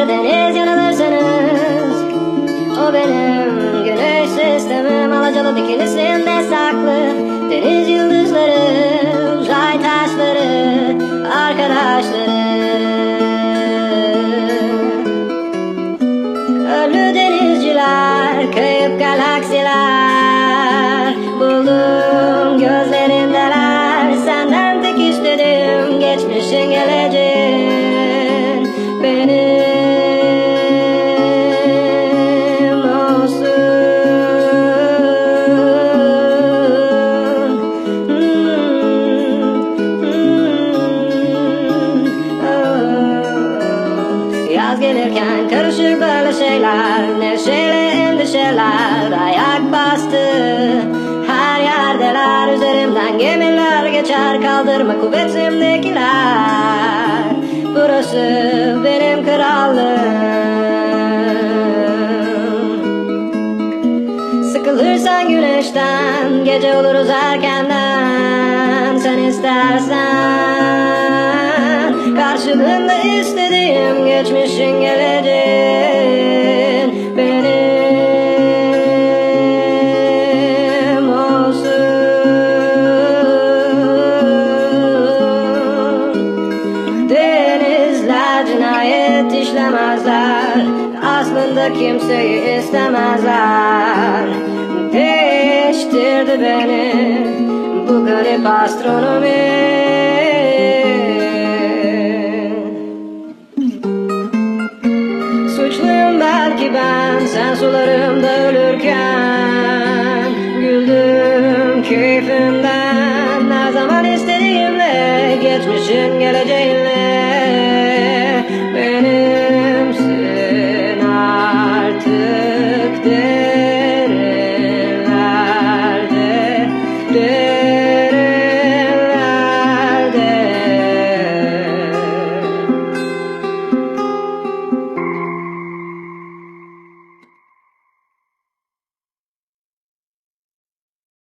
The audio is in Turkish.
Denirdeniz yanılırsınız O benim güneş sistemim. Alacalı dikilisin desem yaz gelirken Karışır böyle şeyler. Neşeli endişeler Ayak bastı. Her yerdeler üzerimden Gemiler geçer. Kaldırma kuvvetimdekiler. Burası benim krallığım. Sıkılırsan güneşten Gece oluruz erkenden. Sen istersen Karşılığında istediğim Geçmişin geleceğin Benim olsun. Denizler cinayet işlemezler Aslında kimseyi istemezler. Değiştirdi beni bu garip astronomi belki ben sen sularımda ölürken Güldüm keyfimden